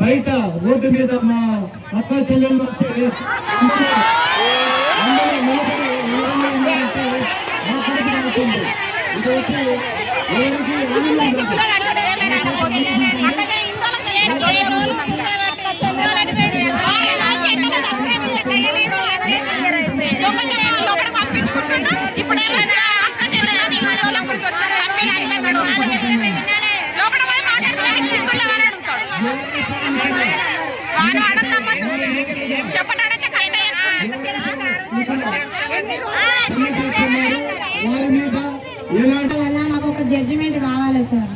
బయట రోడ్డు మీద మా అక్క చెల్లెళ్ళు వస్తే ఇది వచ్చి ఎవరికి ఆనందం కాదు. చెప్పడానికి వారి మీద ఎలాంటి వల్ల మాకు ఒక జడ్జిమెంట్ కావాలి సార్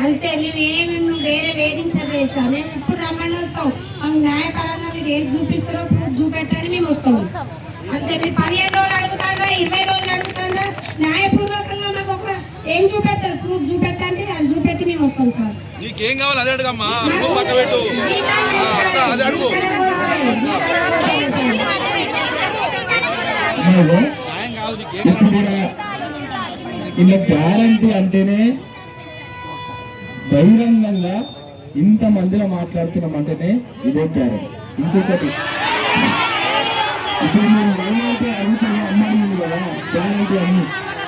అంతే మేము ఏమి నువ్వు వేరే వేధించలేదు సార్ మేము ఇప్పుడు రమ్మని వస్తాం మాకు న్యాయపరంగా మీరు ఏది చూపిస్తారో ప్రూఫ్ చూపెట్టండి మేము వస్తాం అంతే మీరు పదిహేను రోజులు అడుగుతారా ఇరవై రోజులు అడుగుతారా న్యాయపూర్వకంగా మాకు ఒక ఏం చూపెట్టారు ప్రూఫ్ చూపెట్టండి అది చూపెట్టి మేము వస్తాం సార్. నీకేం కావాలి? అదే అడగమ్మా. పెట్టు. అదే అడుగు. ఇలా గ్యారంటీ అంటేనే బహిరంగంగా ఇంత మందిలో మాట్లాడుతున్నాం అంటేనే ఇదే గ్యారంటీ ఇంకొకటి ఇప్పుడు మీరు గ్యారంటీ అడుగుతున్న అమ్మాయి కదా గ్యారంటీ అని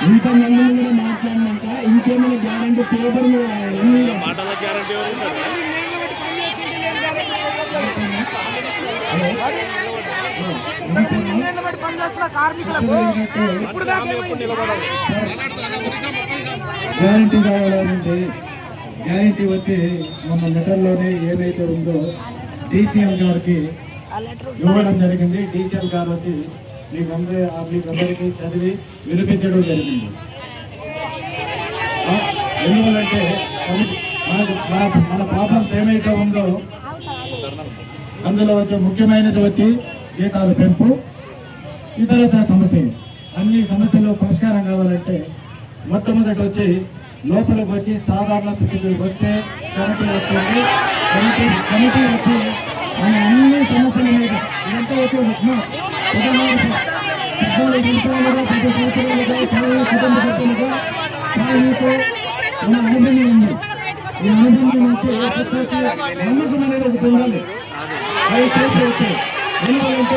ఇంత మంది కూడా మాట్లాడినాక ఇంకేమైనా గ్యారంటీ పేపర్? మాటల? గ్యారంటీ కావాలంటే గ్యారంటీ వచ్చి మన లెటర్లోనే ఏదైతే ఉందో డీసీఎం గారికి ఇవ్వడం జరిగింది. డీసీఎం గారు వచ్చి మీకు అందరి మీకు చదివి వినిపించడం జరిగింది. ఎందుకంటే మన మన ప్రాబ్లమ్స్ ఏమైతే ఉందో అందులో వచ్చే ముఖ్యమైనది వచ్చి జీతాలు పెంపు ఇతరత సమస్యలు. అన్ని సమస్యలు పరిష్కారం కావాలంటే మొట్టమొదటి వచ్చి లోపలికి వచ్చి సాధారణ స్థితికి వచ్చే కమిటీ వచ్చింది కమిటీ కమిటీ వచ్చి మన అన్ని సమస్యల మీద ఇదంతా వచ్చే ఉప్మా ప్రతి సంవత్సరాలుగా కుటుంబ సభ్యులుగా సాగుతూ మన అనుభవం ఉంది. ఈ అనుభవం నుంచి నమ్మకం అనేది ఒకటి ఉండాలి. అవి చేసి వచ్చాయి ఎందుకంటే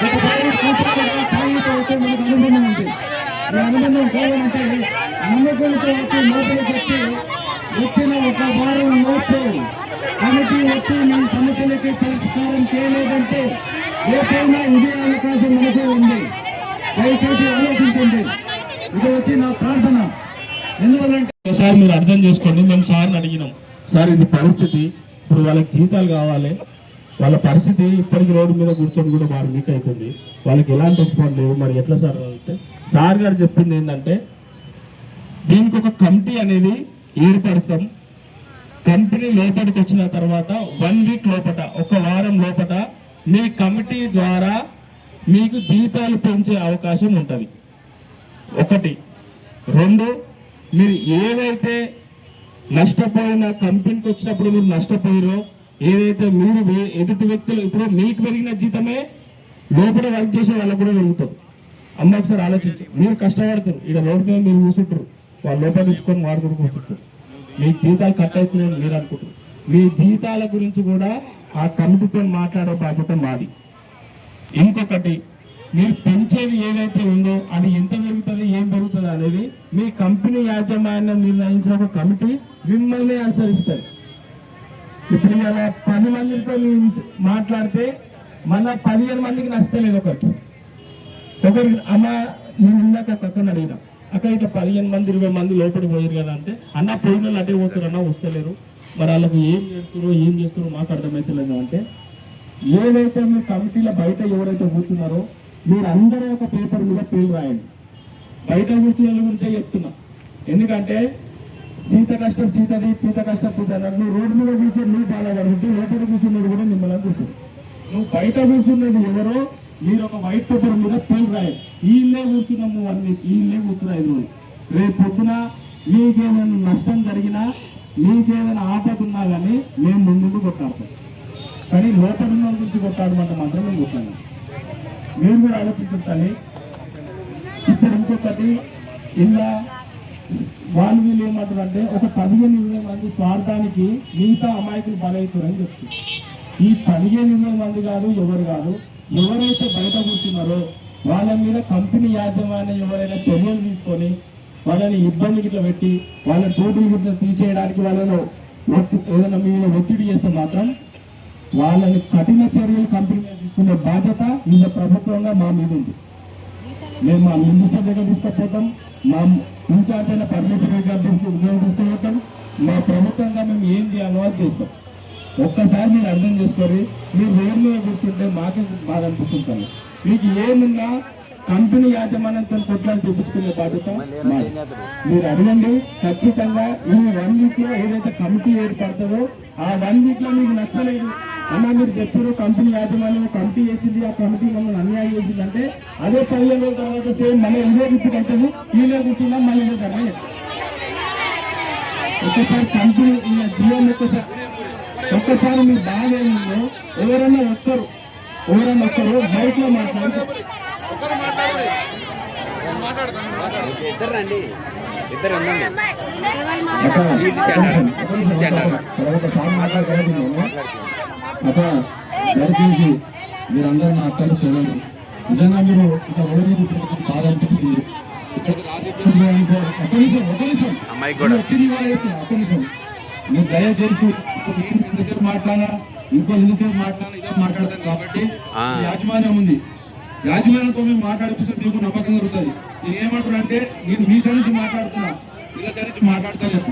ఒకసారి కూర్చోబెట్టి సాగితో వచ్చే మనకు అనుబంధం ఉంది ఈ అనుబంధం కావాలంటే నమ్మకంతో వచ్చి లోపలికి పెట్టి వచ్చిన ఒక వారం లోపు కమిటీ వచ్చి మీ సమస్యలకి పరిష్కారం చేయలేదంటే ఏదైనా ఇదే అవకాశం మనకే ఉంది దయచేసి ఆలోచించండి ఇది వచ్చి నా ప్రార్థన ఎందువల్లంటే ఒకసారి మీరు అర్థం చేసుకోండి మేము సార్ని అడిగినాం. సార్ ఇది పరిస్థితి. ఇప్పుడు వాళ్ళకి జీతాలు కావాలి. వాళ్ళ పరిస్థితి ఇప్పటికి రోడ్డు మీద కూర్చొని కూడా బాగా వీక్ అవుతుంది వాళ్ళకి ఎలాంటి రెస్పాండ్ లేవు. మరి ఎట్లా సార్ అంటే సార్ గారు చెప్పింది ఏంటంటే దీనికి ఒక కమిటీ అనేది ఏర్పడతాం. కంపెనీ లోపలికి వచ్చిన తర్వాత వన్ వీక్ లోపట ఒక వారం లోపట మీ కమిటీ ద్వారా మీకు జీతాలు పెంచే అవకాశం ఉంటుంది. ఒకటి. రెండు మీరు ఏదైతే నష్టపోయిన కంపెనీకి వచ్చినప్పుడు మీరు నష్టపోయారో ఏదైతే మీరు వే- ఎదుటి వ్యక్తులు ఇప్పుడు మీకు పెరిగిన జీతమే లోపల వర్క్ చేసే వాళ్ళకు కూడా పెరుగుతుంది. అమ్మ ఒకసారి ఆలోచించు. మీరు కష్టపడతారు. ఇక్కడ రోడ్డు మీద మీరు కూర్చుంటారు. వాళ్ళు లోపల తీసుకొని వాడుకుని కూర్చుంటారు మీ జీతాలు కట్ అవుతున్నాయని మీరు అనుకుంటారు. మీ జీతాల గురించి కూడా ఆ కమిటీతో మాట్లాడే బాధ్యత మాది. ఇంకొకటి మీరు పెంచేది ఏదైతే ఉందో అది ఎంత పెరుగుతుంది ఏం పెరుగుతుంది అనేది మీ కంపెనీ యాజమాన్యం నిర్ణయించిన ఒక కమిటీ మిమ్మల్ని అనుసరిస్తారు. ఇప్పుడు ఇలా పది మందితో మాట్లాడితే మన పదిహేను మందికి నష్టం ఒకటి. ఒకరు అమ్మ నేను ఇందాక ఒక అడిగిన అక్కడ ఇట్లా పదిహేను మంది ఇరవై మంది లోపలికి పోయారు కదా అంటే అన్న పోయిన వాళ్ళు అటే అన్న వస్తలేరు. మరి వాళ్ళకి ఏం చేస్తున్నారో ఏం చేస్తున్నారో మాకు అర్థమవుతలేదు అంటే ఏదైతే మీరు కమిటీల బయట ఎవరైతే కూర్చున్నారో మీరు అందరూ ఒక పేపర్ మీద పేరు రాయండి. బయట కూర్చున్న వాళ్ళ గురించే చెప్తున్నా. ఎందుకంటే సీత కష్టం సీతది సీత కష్టం సీత నువ్వు రోడ్డు మీద కూర్చొని నువ్వు బాధపడుతుంటే లోపల కూర్చున్నది కూడా మిమ్మల్ని కూర్చొని నువ్వు బయట కూర్చున్నది ఎవరో మీరు ఒక వైట్ పేపర్ మీద పేరు రాయి. వీళ్ళే కూర్చున్నాము అన్ని ఈ కూర్చున్నాయి రేపు పొద్దున మీకేమైనా నష్టం జరిగినా మీకేమైనా ఆపదున్నా కానీ మేము ముందు కొట్టాడతాం. కానీ లోపల ఉన్న గురించి కొట్టాడమంటే మాత్రం మేము కొట్టాను. మీరు కూడా ఆలోచించాలి ఇప్పుడు ఇంకొకటి ఇలా వాళ్ళు వీళ్ళు ఏమంటారు అంటే ఒక పదిహేను ఇరవై మంది స్వార్థానికి మిగతా అమాయకులు బలవుతారని చెప్తుంది ఈ పదిహేను ఇరవై మంది కాదు ఎవరు కాదు ఎవరైతే బయట కూర్చున్నారో వాళ్ళ మీద కంపెనీ యాజమాన్యం ఎవరైనా చర్యలు తీసుకొని వాళ్ళని ఇబ్బంది గిట్ల పెట్టి వాళ్ళ టోటల్ గిట్ల తీసేయడానికి వాళ్ళను ఒత్తి- ఏదైనా మీద ఒత్తిడి చేస్తే మాత్రం వాళ్ళని కఠిన చర్యలు కంపెనీ మీద తీసుకునే బాధ్యత ఇంత ప్రభుత్వంగా మా మీద ఉంది. మేము మా మినిస్టర్ దగ్గర తీసుకుపోతాం మా ఇన్ఛార్జ్ అయిన పరమేశ్వర గారి దగ్గర ఉద్యోగం తీసుకుపోతాం మా ప్రభుత్వంగా మేము ఏం చేయాలో అది చేస్తాం. ఒక్కసారి మీరు అర్థం చేసుకోరు మీరు రోడ్డు మీద కూర్చుంటే మాకే బాధ అనిపిస్తుంటాను మీకు ఏమున్నా కంపెనీ యాజమాన్యంతో కొట్లాలు చూపించుకునే బాధ్యత మీరు అడగండి. ఖచ్చితంగా ఈ వన్ వీక్లో ఏదైతే కమిటీ ఏర్పడుతుందో ఆ వన్ వీక్లో మీకు నచ్చలేదు. అన్న మీరు చెప్పారు కంపెనీ యాజమాన్యం కమిటీ వేసింది ఆ కమిటీ మమ్మల్ని అన్యాయం చేసింది అంటే అదే పదిహేను రోజుల తర్వాత సేమ్ మళ్ళీ ఇదే రిపీట్ అవుతుంది ఈలో కూర్చున్నా మళ్ళీ ఇదే ధర్నా కంపెనీ ఈ ఒక్కసారి ఒక్కసారి మీరు బాగా ఏమిందో ఎవరన్నా ఒక్కరు ఎవరన్నా ఒక్కరు బయట లో ఇద్దరు చెండాడు. చెండాడు. దయచేసి మీరందరూ నా అక్కలు చెల్లెలు నిజంగా మీరు ఇక ఓడి బాధ అనిపిస్తుంది ఇక్కడ అమ్మాయికి కూడా. మీరు దయచేసి ఎంతసేపు మాట్లాడినా ఇంకో ఎంతసేపు మాట్లాడినా ఇదే మాట్లాడతాను కాబట్టి యాజమాన్యం ఉంది. యాజమాన్యంతో మేము మాట్లాడిపిస్తే మీకు నమ్మకం జరుగుతుంది నేను ఏమంటున్నా అంటే నేను మీ సైడ్ నుంచి మాట్లాడుతున్నా వీళ్ళ సైడ్ నుంచి మాట్లాడతలేదు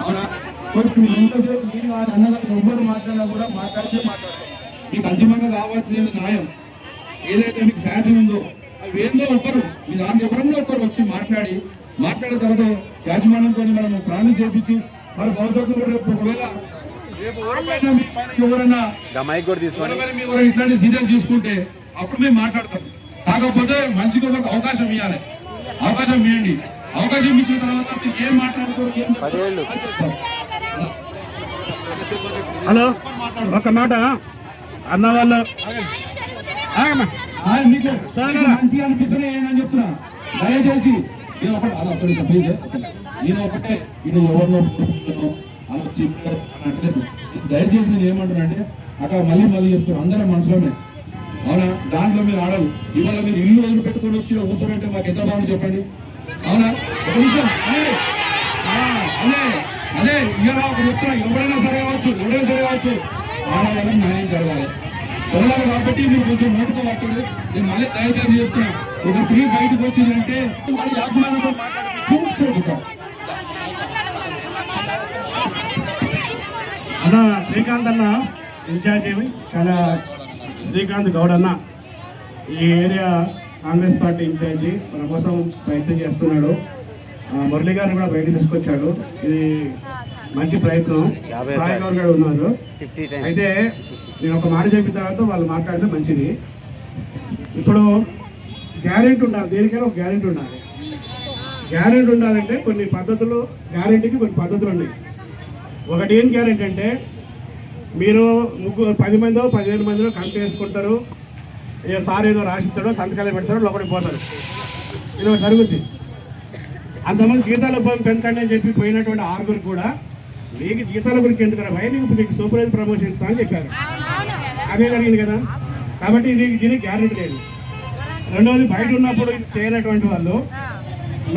అవునా? మీరు ఎంతసేపు మీరు అన్నగారు ఎవ్వరు మాట్లాడినా కూడా మాట్లాడితే మాట్లాడతాం మీకు అంతిమంగా కావాల్సింది న్యాయం. ఏదైతే మీకు శాలరీ ఉందో అవి ఏందో ఒకరు మీ దాంట్లో ఎవరన్నా ఒకరు వచ్చి మాట్లాడి మాట్లాడిన తర్వాత యాజమాన్యంతో మనం ప్రాణం చేపించి మరి భవిష్యత్తులో రేపు ఒకవేళ ఎవరైనా ఇట్లాంటి సీరియస్ తీసుకుంటే అప్పుడు మేము మాట్లాడతాం. కాకపోతే ఒకరికి అవకాశం ఇవ్వాలి. అవకాశం ఇవ్వండి. అవకాశం ఇచ్చిన తర్వాత మీరు ఏం చెప్తాం. హలో ఒక మాట. అన్న వాళ్ళు మీకు మంచిగా అనిపిస్తేనే చెప్తున్నా? దయచేసి ఒకటి నేను ఒకటే ఇది ఎవరిలో పోస్తున్నాను అలా వచ్చి ఇక్కడ అని అంటలేదు. దయచేసి నేను ఏమంటున్నా అంటే అక్కడ మళ్ళీ మళ్ళీ చెప్తున్నా అందరం మనసులోనే. అవునా? దాంట్లో మీరు ఆడరు. ఇవాళ మీరు ఇల్లు వదిలి పెట్టుకొని వచ్చి ఇక్కడ కూర్చోబెట్టే మాకు ఎంత బాగుంది చెప్పండి. అవునా? ఒక నిమిషం. అదే. అదే. ఇవాళ ఒక చెప్తున్నా. ఎవరైనా సరే కావచ్చు ఎవరైనా సరే కావచ్చు. ఆడవాళ్ళకి న్యాయం జరగాలి. జరగాలి కాబట్టి మీరు కొంచెం నోటుతో పట్టండి నేను మళ్ళీ దయచేసి చెప్తున్నా. ఒక స్త్రీ బయటకు వచ్చిందంటే యాజమాన్యంతో మాట్లాడుతూ చూపించారు అన్న శ్రీకాంత్ అన్న ఇన్ఛార్జ్ ఏమి? చాలా శ్రీకాంత్ గౌడ్ అన్న ఈ ఏరియా కాంగ్రెస్ పార్టీ ఇన్ఛార్జి మన కోసం ప్రయత్నం చేస్తున్నాడు. మురళి గారిని కూడా బయట తీసుకొచ్చాడు. ఇది మంచి ప్రయత్నం. సాయి. గౌడ్ గారు ఉన్నారు. అయితే నేను ఒక మాట చెప్పిన తర్వాత వాళ్ళు మాట్లాడితే మంచిది. ఇప్పుడు గ్యారెంటీ ఉండాలి. దేనికైనా ఒక గ్యారెంటీ ఉండాలి. గ్యారెంటీ ఉండాలంటే కొన్ని పద్ధతులు గ్యారెంటీకి కొన్ని పద్ధతులు ఉన్నాయి. ఒకటి ఏం గ్యారెంటీ అంటే మీరు ముగ్గురు పది మందో పదిహేను మందిలో కంపెనీ వేసుకుంటారు. ఏ సార్ ఏదో రాసిస్తాడో సంతకాలు పెడతాడో లోపలికి పోతారు. ఇది ఒకటి జరుగుద్ది. అంతమంది జీతాల ఇబ్బంది పెంచండి అని చెప్పి పోయినటువంటి ఆరుగురు కూడా నీకు జీతాల గురించి ఎందుకు రా భయ? నీకు నీకు సూపర్వైజర్ ప్రమోషన్ ఇస్తా అని చెప్పారు. అదే జరిగింది కదా. కాబట్టి ఇది దీనికి గ్యారెంటీ లేదు. రెండవది బయట ఉన్నప్పుడు చేయనటువంటి వాళ్ళు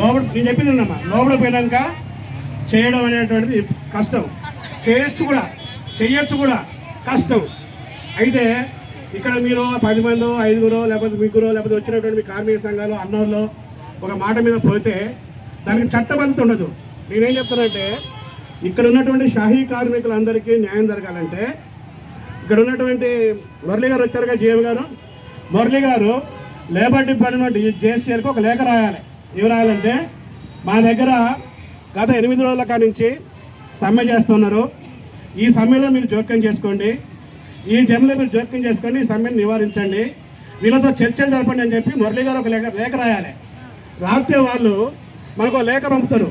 లోపల నేను చెప్పింది ఉన్నమ్మా లోపల పోయినాక చేయడం అనేటువంటిది కష్టం. చేయొచ్చు కూడా చెయ్యొచ్చు కూడా కష్టం. అయితే ఇక్కడ మీరు పది మందో ఐదుగురో లేకపోతే ముగ్గురో లేకపోతే వచ్చినటువంటి మీ కార్మిక సంఘాలు అన్నోళ్ళు ఒక మాట మీద పోతే దానికి చట్టబద్ధత ఉండదు. నేనేం చెప్తానంటే ఇక్కడ ఉన్నటువంటి షాహీ కార్మికులందరికీ న్యాయం జరగాలంటే ఇక్కడ ఉన్నటువంటి మురళి గారు వచ్చారుగా జీఎం గారు. మురళి గారు లేబర్ డిపార్ట్మెంట్ జేసీఆర్కి ఒక లేఖ రాయాలి. ఏమి రాయాలంటే మా దగ్గర గత ఎనిమిది రోజుల కాడి నుంచి సమ్మె చేస్తున్నారు ఈ సమ్మెలో మీరు జోక్యం చేసుకోండి. ఈ జమ్లో మీరు జోక్యం చేసుకొని ఈ సమ్మెను నివారించండి. వీళ్ళతో చర్చలు జరపండి అని చెప్పి మురళి గారు ఒక లేఖ లేఖ రాయాలి. రాస్తే వాళ్ళు మనకు ఒక లేఖ పంపుతారు.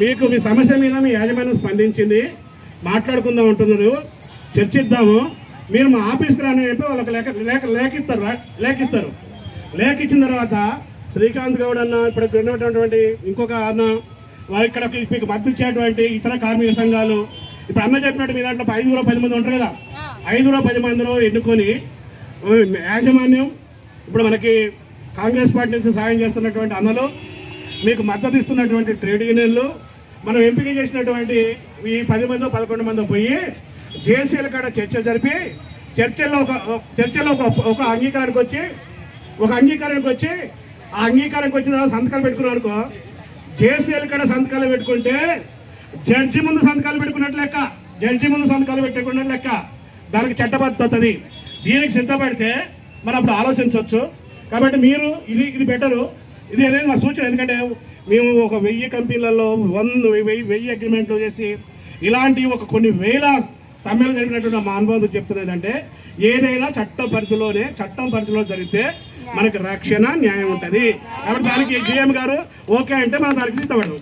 మీకు మీ సమస్య మీద మీ యాజమాన్యం స్పందించింది. మాట్లాడుకుందాం అంటున్నారు. చర్చిద్దాము. మీరు మా ఆఫీస్కి రాని చెప్పి వాళ్ళకి లేఖ లేఖ లేఖ ఇస్తారు లేఖ ఇచ్చిన తర్వాత శ్రీకాంత్ గౌడ్ అన్న ఇప్పుడు ఉన్నటువంటి ఇంకొక అన్న ఇక్కడ మీకు మద్దతు ఇచ్చేటువంటి ఇతర కార్మిక సంఘాలు. ఇప్పుడు అన్న చెప్పినట్టు మీ దాంట్లో ఐదుగురు పది మంది ఉంటారు కదా. ఐదుగురు పది మందిలో ఎన్నుకొని యాజమాన్యం ఇప్పుడు మనకి కాంగ్రెస్ పార్టీ నుంచి సాయం చేస్తున్నటువంటి అన్నలు మీకు మద్దతు ఇస్తున్నటువంటి ట్రేడ్ యూనియన్లు మనం ఎంపిక చేసినటువంటి ఈ పది మంది పదకొండు మంది పోయి జేసీల కాడ చర్చ జరిపి చర్చల్లో ఒక చర్చలో ఒక ఒక అంగీకారానికి వచ్చి ఒక అంగీకారానికి వచ్చి ఆ అంగీకారానికి వచ్చిన సంతకాలు పెట్టుకున్నారు అనుకో జేసీఎల్ కాడ సంతకాలు పెట్టుకుంటే జడ్జి ముందు సంతకాలు పెట్టుకున్నట్టు లెక్క. జడ్జి ముందు సంతకాలు పెట్టుకున్నట్టు లెక్క. దానికి చట్టబద్ధత దీనికి సిద్ధపడితే మనం అప్పుడు ఆలోచించవచ్చు కాబట్టి మీరు ఇది ఇది బెటరు. ఇది అనేది మా సూచన. ఎందుకంటే మేము ఒక వెయ్యి కంపెనీలలో వంద వెయ్యి వెయ్యి అగ్రిమెంట్లు చేసి ఇలాంటి ఒక కొన్ని వేల సమ్మెలు జరిగినట్టు మా అనుభవం చెప్తున్నది అంటే ఏదైనా చట్టం పరిధిలోనే చట్టం పరిధిలో జరిగితే మనకి రక్షణ న్యాయం ఉంటుంది. కాబట్టి దానికి జీఎం గారు ఓకే అంటే మనం దానికి సిద్ధపడదు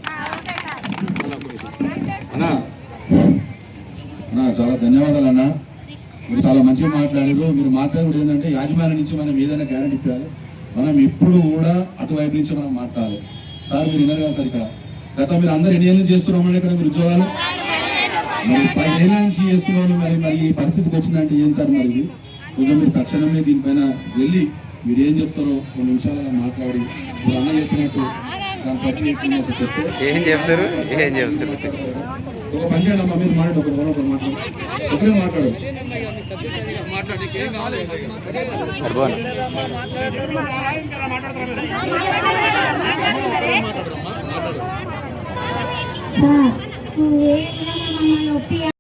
అన్నా చాలా ధన్యవాదాలు అన్న. మీరు చాలా మంచిగా మాట్లాడారు. మీరు మాట్లాడేది ఏంటంటే యాజమాన్యం నుంచి మనం ఏదైనా గ్యారెంటీ ఇవ్వాలి మనం ఎప్పుడు కూడా అటువైపు నుంచి మనం మాట్లాడాలి. సార్ మీరు విన్నారు కదా సార్ ఇక్కడ. గత మీరు అందరు ఎన్ని ఏళ్ళు చేస్తున్నామని ఇక్కడ మీరు ఉద్యోగాలు? మరి పదిహేను నుంచి చేస్తున్నాను మరి మరి ఈ పరిస్థితికి వచ్చిందంటే ఏం సార్ మరి ఇది? కొంచెం మీరు తక్షణమే దీనిపైన వెళ్ళి మీరు ఏం చెప్తారో కొన్ని నిమిషాలుగా మాట్లాడి మీరు అన్న చెప్పినట్టు దాని ప్రతి ఒక చెప్తే ఏం చెప్తారు? ఏం చెప్తారు? ఒక పని చేయండి అమ్మా మీరు మాట్లాడు ఒకరు ఒకరు మాట్లాడు. ఒకరే మాట్లాడు